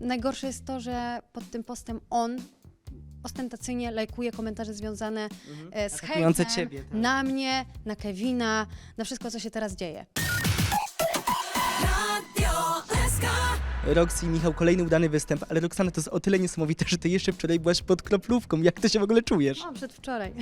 najgorsze jest to, że pod tym postem on ostentacyjnie lajkuje komentarze związane e, z Atakujące hejtem ciebie, tak. na mnie, na Kevina, na wszystko, co się teraz dzieje. Roxy i Michał, kolejny udany występ, ale Roxana, to jest o tyle niesamowite, że ty jeszcze wczoraj byłaś pod kroplówką. Jak ty się w ogóle czujesz? O, przedwczoraj.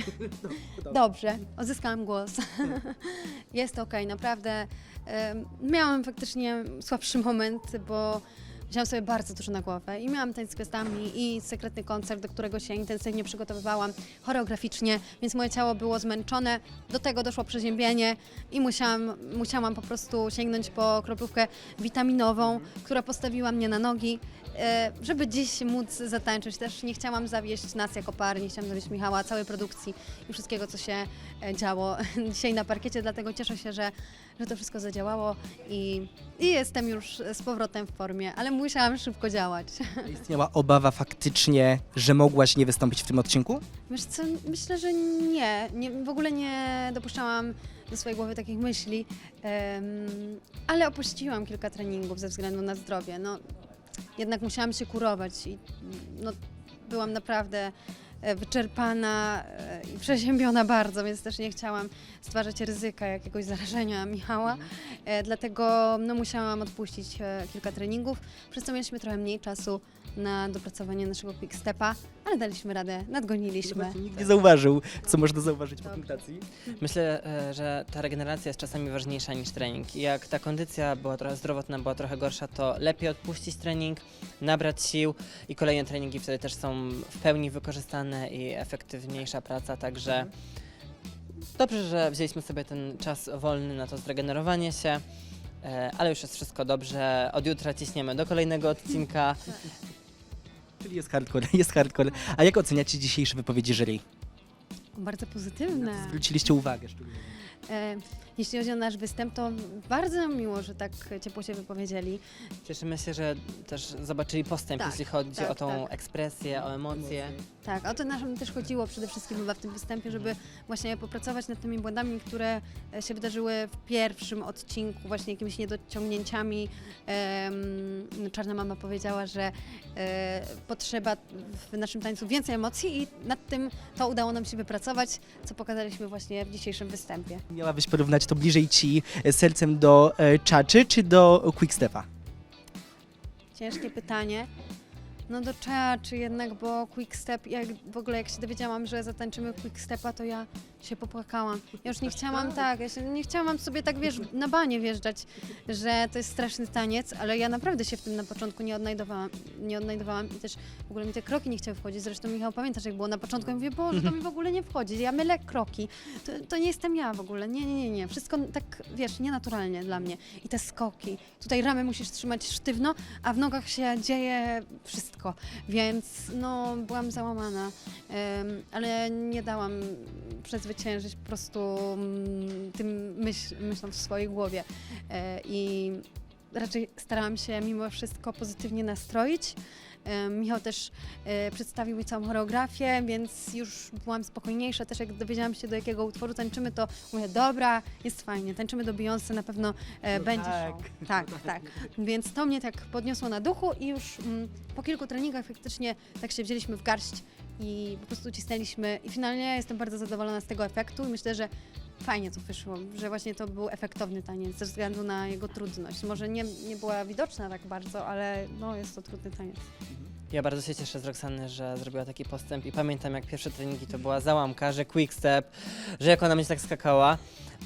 Dobrze, odzyskałam głos. Jest okej, naprawdę. Em, Miałam faktycznie słabszy moment, bo wziąłam sobie bardzo dużo na głowę i miałam tańc z gwiazdami i sekretny koncert, do którego się intensywnie przygotowywałam choreograficznie, więc moje ciało było zmęczone. Do tego doszło przeziębienie i musiałam, musiałam po prostu sięgnąć po kroplówkę witaminową, która postawiła mnie na nogi. E, żeby dziś móc zatańczyć. Też nie chciałam zawieść nas jako pary, nie chciałam zawieść Michała, całej produkcji i wszystkiego, co się e, działo dzisiaj na parkiecie, dlatego cieszę się, że, że to wszystko zadziałało i, i jestem już z powrotem w formie, ale musiałam szybko działać. Istniała obawa faktycznie, że mogłaś nie wystąpić w tym odcinku? Wiesz co, myślę, że nie. nie w ogóle nie dopuszczałam do swojej głowy takich myśli, em, ale opuściłam kilka treningów ze względu na zdrowie. No, jednak musiałam się kurować i no, byłam naprawdę e, wyczerpana e, i przeziębiona bardzo, więc też nie chciałam stwarzać ryzyka jakiegoś zarażenia Michała. E, dlatego no, musiałam odpuścić kilka treningów, przez co mieliśmy trochę mniej czasu na dopracowanie naszego quick stepa, ale daliśmy radę, nadgoniliśmy. Nikt nie zauważył, co można zauważyć po punktacji. Myślę, e, że ta regeneracja jest czasami ważniejsza niż trening. Jak ta kondycja była trochę zdrowotna, była trochę gorsza, to lepiej odpuścić trening, nabrać sił i kolejne treningi wtedy też są w pełni wykorzystane i efektywniejsza praca, także dobrze, że wzięliśmy sobie ten czas wolny na to zregenerowanie się. e, Ale już jest wszystko dobrze. Od jutra ciśniemy do kolejnego odcinka. Czyli jest hardcore, jest hardcore. A jak oceniacie dzisiejsze wypowiedzi jury? Bardzo pozytywne. Zwróciliście uwagę szczególnie. E, jeśli chodzi o nasz występ, to bardzo nam miło, że tak ciepło się wypowiedzieli. Cieszymy się, że też zobaczyli postęp, Tak, jeśli chodzi tak, o tą tak. ekspresję, o emocje. Tak, o to nam też chodziło przede wszystkim chyba w tym występie, żeby właśnie popracować nad tymi błędami, które e, się wydarzyły w pierwszym odcinku, właśnie jakimiś niedociągnięciami. Em, Czarna Mama powiedziała, że e, potrzeba w naszym tańcu więcej emocji i nad tym to udało nam się wypracować, co pokazaliśmy właśnie w dzisiejszym występie. Miałabyś porównać to bliżej ci sercem do e, czaczy czy do quickstepa? Ciężkie pytanie. No do Czea, czy jednak, bo Quickstep, jak w ogóle jak się dowiedziałam, że zatańczymy Quickstepa, to ja się popłakałam. Ja już nie chciałam, tak, ja się, nie chciałam sobie tak, wiesz, na banie wjeżdżać, że to jest straszny taniec, ale ja naprawdę się w tym na początku nie odnajdowałam, nie odnajdowałam i też w ogóle mi te kroki nie chciały wchodzić. Zresztą Michał, pamiętasz jak było na początku, ja mówię, Boże, to mi w ogóle nie wchodzi, ja mylę kroki, to, to nie jestem ja w ogóle, nie, nie, nie, nie, wszystko tak, wiesz, nienaturalnie dla mnie. I te skoki, tutaj ramy musisz trzymać sztywno, a w nogach się dzieje wszystko, więc no byłam załamana, em, ale nie dałam przezwyciężyć po prostu mm, tym myśl, w swojej głowie E, i raczej starałam się mimo wszystko pozytywnie nastroić. E, Michał też e, przedstawił mi całą choreografię, więc już byłam spokojniejsza. Też jak dowiedziałam się, do jakiego utworu tańczymy, to mówię, dobra, jest fajnie, tańczymy do Beyoncé, na pewno No będzie tak. show. Tak, tak. Więc to mnie tak podniosło na duchu i już mm, po kilku treningach faktycznie tak się wzięliśmy w garść i po prostu cisnęliśmy i finalnie jestem bardzo zadowolona z tego efektu i myślę, że fajnie to wyszło, że właśnie to był efektowny taniec ze względu na jego trudność. Może nie, nie była widoczna tak bardzo, ale no, jest to trudny taniec. Ja bardzo się cieszę z Roxany, że zrobiła taki postęp i pamiętam jak pierwsze treningi to była załamka, że quickstep, że jak ona będzie tak skakała,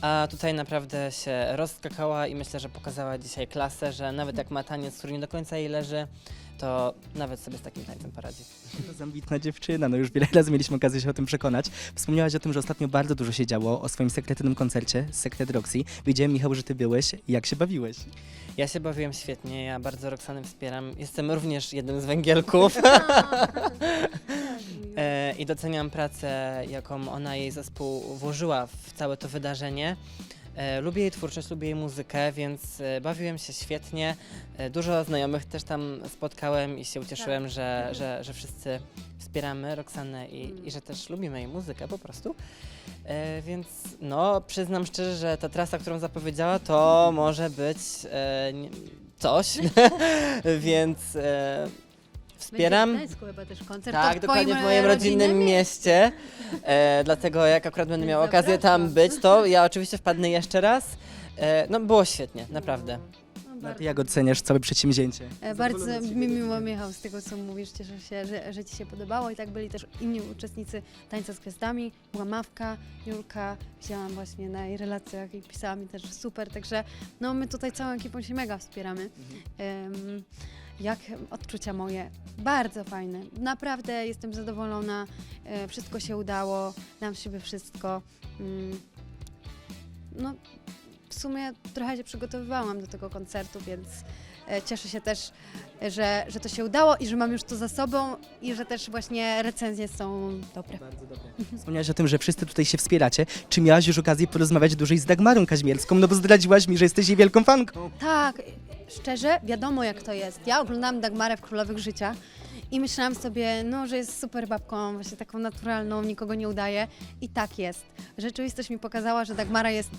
a tutaj naprawdę się rozskakała i myślę, że pokazała dzisiaj klasę, że nawet jak ma taniec, który nie do końca jej leży, to nawet sobie z takim tańcem poradzi. To jest ambitna dziewczyna, no już wiele razy mieliśmy okazję się o tym przekonać. Wspomniałaś o tym, że ostatnio bardzo dużo się działo o swoim sekretnym koncercie Secret Roxy. Wiedziałem, Michał, że ty byłeś. Jak się bawiłeś? Ja się bawiłem świetnie, ja bardzo Roxanę wspieram. Jestem również jednym z węgielków e, i doceniam pracę, jaką ona i jej zespół włożyła w całe to wydarzenie. E, lubię jej twórczość, lubię jej muzykę, więc e, bawiłem się świetnie. E, dużo znajomych też tam spotkałem i się ucieszyłem, że, że, że wszyscy wspieramy Roxanę i, i że też lubimy jej muzykę po prostu. E, więc no, przyznam szczerze, że ta trasa, którą zapowiedziała, to może być e, nie, coś, więc e, wspieram. Będzie w Gdańsku chyba też koncert. Tak, w dokładnie twoim, w moim e, rodzinnym mieście. E, dlatego jak akurat będę miał okazję tam Zapraszam. być, to ja oczywiście wpadnę jeszcze raz. E, no było świetnie, naprawdę. No, A ty bardzo. jak oceniasz całe przedsięwzięcie? E, Bardzo mi miło, Michał, z tego co mówisz. Cieszę się, że, że Ci się podobało. I tak byli też inni uczestnicy Tańca z Gwiazdami. Była Mawka, Julka. Widziałam właśnie na jej relacjach i pisała mi też, że super. Także no, my tutaj całą ekipą się mega wspieramy. Em, jak odczucia moje? Bardzo fajne. Naprawdę jestem zadowolona. E, wszystko się udało. Dam z siebie wszystko. Mm, no, w sumie trochę się przygotowywałam do tego koncertu, więc e, cieszę się też, że, że to się udało i że mam już to za sobą i że też właśnie recenzje są dobre. Bardzo dobre. Wspomniałaś o tym, że wszyscy tutaj się wspieracie. Czy miałaś już okazję porozmawiać dłużej z Dagmarą Kaźmierską? No bo zdradziłaś mi, że jesteś jej wielką fanką. Tak, szczerze, wiadomo jak to jest. Ja oglądałam Dagmarę w Królowych Życia i myślałam sobie, no, że jest super babką, właśnie taką naturalną, nikogo nie udaje. I tak jest. Rzeczywistość mi pokazała, że Dagmara jest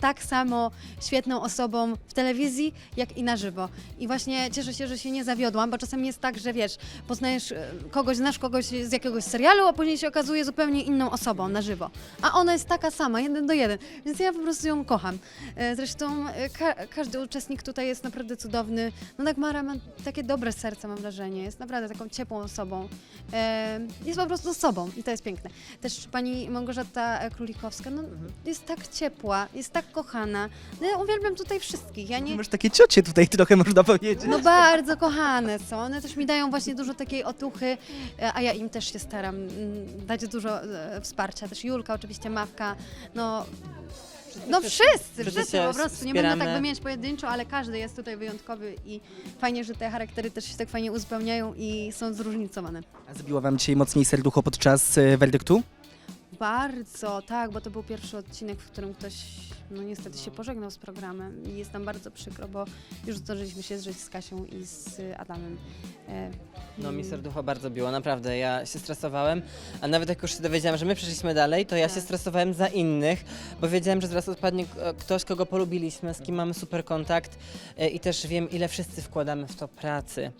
tak samo świetną osobą w telewizji, jak i na żywo. I właśnie cieszę się, że się nie zawiodłam, bo czasem jest tak, że wiesz, poznajesz e, kogoś, znasz kogoś z jakiegoś serialu, a później się okazuje zupełnie inną osobą na żywo. A ona jest taka sama, jeden do jeden. Więc ja po prostu ją kocham. E, Zresztą e, ka każdy uczestnik tutaj jest naprawdę cudowny. No Dagmara ma takie dobre serce, mam wrażenie. Jest naprawdę taką ciepłą osobą. E, Jest po prostu sobą i to jest piękne. Też pani Małgorzata Królikowska, no jest tak ciepła, jest tak kochana. No, ja uwielbiam tutaj wszystkich. Ja nie, Masz takie ciocie tutaj trochę, można powiedzieć. no bardzo kochane są. One też mi dają właśnie dużo takiej otuchy, e, a ja im też się staram mm, dać dużo e, wsparcia. Też Julka, oczywiście Mawka, no... No wszyscy, wszyscy wszyscy się po prostu. Nie będę tak wspieramy. wymieniać pojedynczo, ale każdy jest tutaj wyjątkowy i fajnie, że te charaktery też się tak fajnie uzupełniają i są zróżnicowane. A zbiło wam dzisiaj mocniej serducho podczas e, werdyktu? Bardzo, tak, bo to był pierwszy odcinek, w którym ktoś, no niestety się pożegnał z programem i jest nam bardzo przykro, bo już zdążyliśmy się zżyć z Kasią i z Adamem. E, No mi mm, serducho bardzo biło, naprawdę. Ja się stresowałem, a nawet jak już się dowiedziałam, że my przeszliśmy dalej, to ja się Tak. stresowałem za innych, bo wiedziałem, że zaraz odpadnie k- ktoś, kogo polubiliśmy, z kim mamy super kontakt e, i też wiem, ile wszyscy wkładamy w to pracy.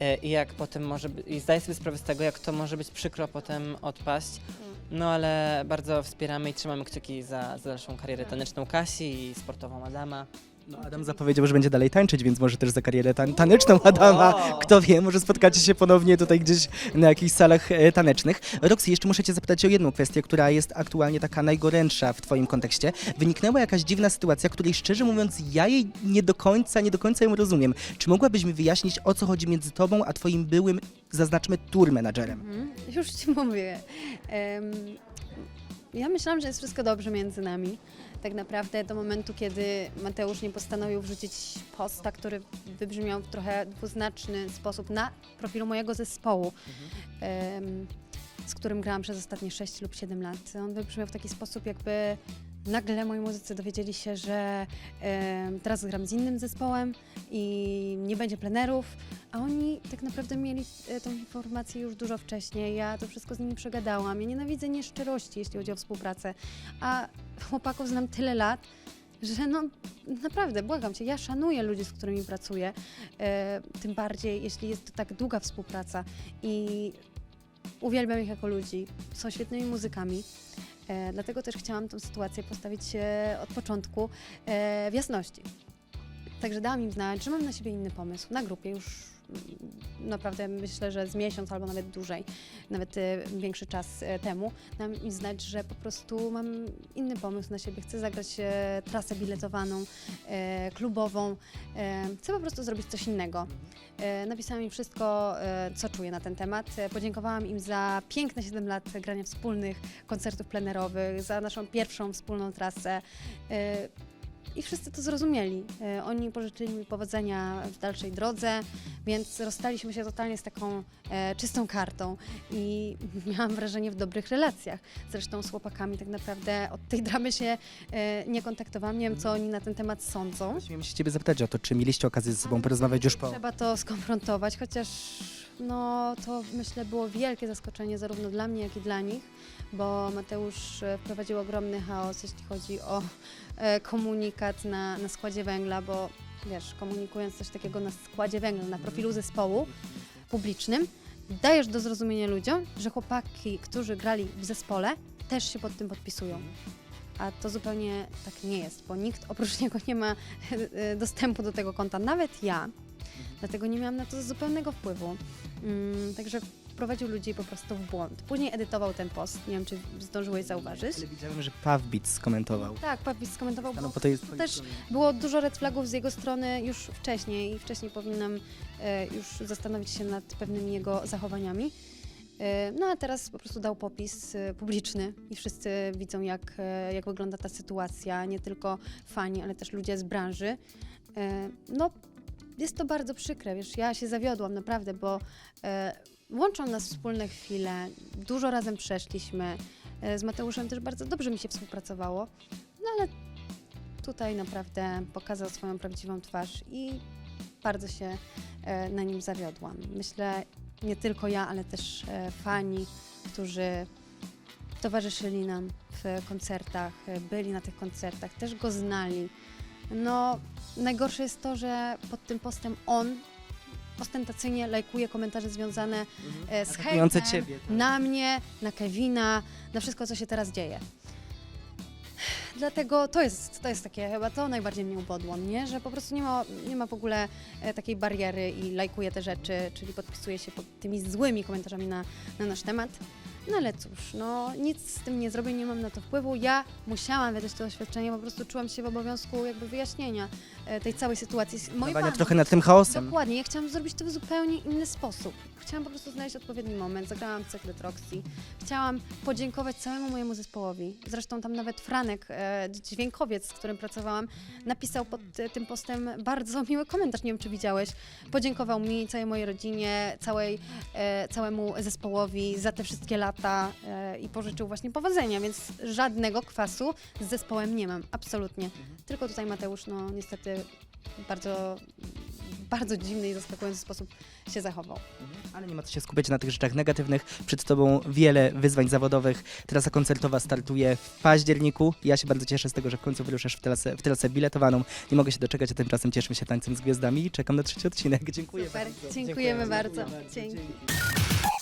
E, I jak potem może być, i zdaję sobie sprawę z tego, jak to może być przykro potem odpaść. No ale bardzo wspieramy i trzymamy kciuki za, za dalszą karierę taneczną Kasi i sportową Adama. No, Adam zapowiedział, że będzie dalej tańczyć, więc może też za karierę tan- taneczną Adama. Kto wie, może spotkacie się ponownie tutaj gdzieś na jakichś salach e, tanecznych. Roxy, jeszcze muszę cię zapytać o jedną kwestię, która jest aktualnie taka najgorętsza w twoim kontekście. Wyniknęła jakaś dziwna sytuacja, której szczerze mówiąc ja jej nie do końca, nie do końca ją rozumiem. Czy mogłabyś mi wyjaśnić, o co chodzi między tobą a twoim byłym, zaznaczmy, tour menadżerem? Mhm, Już ci mówię. Em, ja myślałam, że jest wszystko dobrze między nami. Tak naprawdę do momentu, kiedy Mateusz nie postanowił wrzucić posta, który wybrzmiał w trochę dwuznaczny sposób na profilu mojego zespołu, em, z którym grałam przez ostatnie 6 lub 7 lat. On wybrzmiał w taki sposób, jakby nagle moi muzycy dowiedzieli się, że teraz gram z innym zespołem i nie będzie plenerów, a oni tak naprawdę mieli e, tą informację już dużo wcześniej. Ja to wszystko z nimi przegadałam. Ja nienawidzę nieszczerości, jeśli chodzi o współpracę. A chłopaków znam tyle lat, że no naprawdę, błagam cię, ja szanuję ludzi, z którymi pracuję. E, tym bardziej, jeśli jest to tak długa współpraca i uwielbiam ich jako ludzi. Są świetnymi muzykami. E, dlatego też chciałam tę sytuację postawić e, od początku e, w jasności. Także dałam im znać, że mam na siebie inny pomysł. Na grupie już mm, naprawdę myślę, że z miesiąc albo nawet dłużej, nawet e, większy czas e, temu, dałam im znać, że po prostu mam inny pomysł na siebie. Chcę zagrać e, trasę biletowaną, klubową. Chcę po prostu zrobić coś innego. Napisałam im wszystko, co czuję na ten temat. Podziękowałam im za piękne 7 lat grania wspólnych koncertów plenerowych, za naszą pierwszą wspólną trasę. I wszyscy to zrozumieli. E, Oni pożyczyli mi powodzenia w dalszej drodze, więc rozstaliśmy się totalnie z taką e, czystą kartą i miałam wrażenie w dobrych relacjach. Zresztą z chłopakami tak naprawdę od tej dramy się e, nie kontaktowałam. Nie wiem, co oni na ten temat sądzą. Miałem się ciebie zapytać o to, czy mieliście okazję ze sobą porozmawiać już po... Trzeba to skonfrontować, chociaż no, to myślę było wielkie zaskoczenie zarówno dla mnie, jak i dla nich, bo Mateusz e, wprowadził ogromny chaos, jeśli chodzi o e, komunikat na, na składzie węgla, bo wiesz, komunikując coś takiego na składzie węgla, na profilu zespołu publicznym, dajesz do zrozumienia ludziom, że chłopaki, którzy grali w zespole, też się pod tym podpisują. A to zupełnie tak nie jest, bo nikt oprócz niego nie ma e, dostępu do tego konta, nawet ja. Dlatego nie miałam na to zupełnego wpływu. Mm, także wprowadził ludzi po prostu w błąd. Później edytował ten post, nie wiem czy zdążyłeś zauważyć. Ale widziałem, że Pawbit skomentował. Tak, Pawis skomentował, bo no, to jest to też było dużo red flagów z jego strony już wcześniej i wcześniej powinnam e, już zastanowić się nad pewnymi jego zachowaniami. E, no a teraz po prostu dał popis e, publiczny i wszyscy widzą, jak, e, jak wygląda ta sytuacja, nie tylko fani, ale też ludzie z branży. E, no, jest to bardzo przykre, wiesz, ja się zawiodłam naprawdę, bo e, łączą nas wspólne chwile, dużo razem przeszliśmy. E, z Mateuszem też bardzo dobrze mi się współpracowało, no ale tutaj naprawdę pokazał swoją prawdziwą twarz i bardzo się e, na nim zawiodłam. Myślę, nie tylko ja, ale też e, fani, którzy towarzyszyli nam w koncertach, e, byli na tych koncertach, też go znali. No, najgorsze jest to, że pod tym postem on ostentacyjnie lajkuje komentarze związane e, z Atakujące hejtem ciebie. tak. na mnie, na Kevina, na wszystko, co się teraz dzieje. Dlatego to jest, to jest takie chyba to najbardziej mnie ubodło, nie? że po prostu nie ma, nie ma w ogóle e, takiej bariery i lajkuje te rzeczy, czyli podpisuje się pod tymi złymi komentarzami na, na nasz temat. No ale cóż, no nic z tym nie zrobię, nie mam na to wpływu. Ja musiałam wydać to oświadczenie, po prostu czułam się w obowiązku jakby wyjaśnienia e, tej całej sytuacji. Moi Panowania fani- trochę nad tym chaosem. Dokładnie, ja chciałam zrobić to w zupełnie inny sposób. Chciałam po prostu znaleźć odpowiedni moment, zagrałam cyklet Roxy. Chciałam podziękować całemu mojemu zespołowi. Zresztą tam nawet Franek, e, dźwiękowiec, z którym pracowałam, napisał pod e, tym postem bardzo miły komentarz, nie wiem czy widziałeś. Podziękował mi, całej mojej rodzinie, całej, e, całemu zespołowi za te wszystkie lata e, i pożyczył właśnie powodzenia, więc żadnego kwasu z zespołem nie mam, absolutnie. Tylko tutaj Mateusz, no niestety bardzo, bardzo dziwny i zaskakujący sposób się zachował. Ale nie ma co się skupiać na tych rzeczach negatywnych. Przed tobą wiele wyzwań zawodowych. Trasa koncertowa startuje w październiku. Ja się bardzo cieszę z tego, że w końcu wyruszasz w trasę, w trasę biletowaną. Nie mogę się doczekać, a tymczasem cieszmy się tańcem z gwiazdami i czekam na trzeci odcinek. Dziękuję Super, bardzo. dziękujemy bardzo. Dziękuję Dzięki. Dzięki.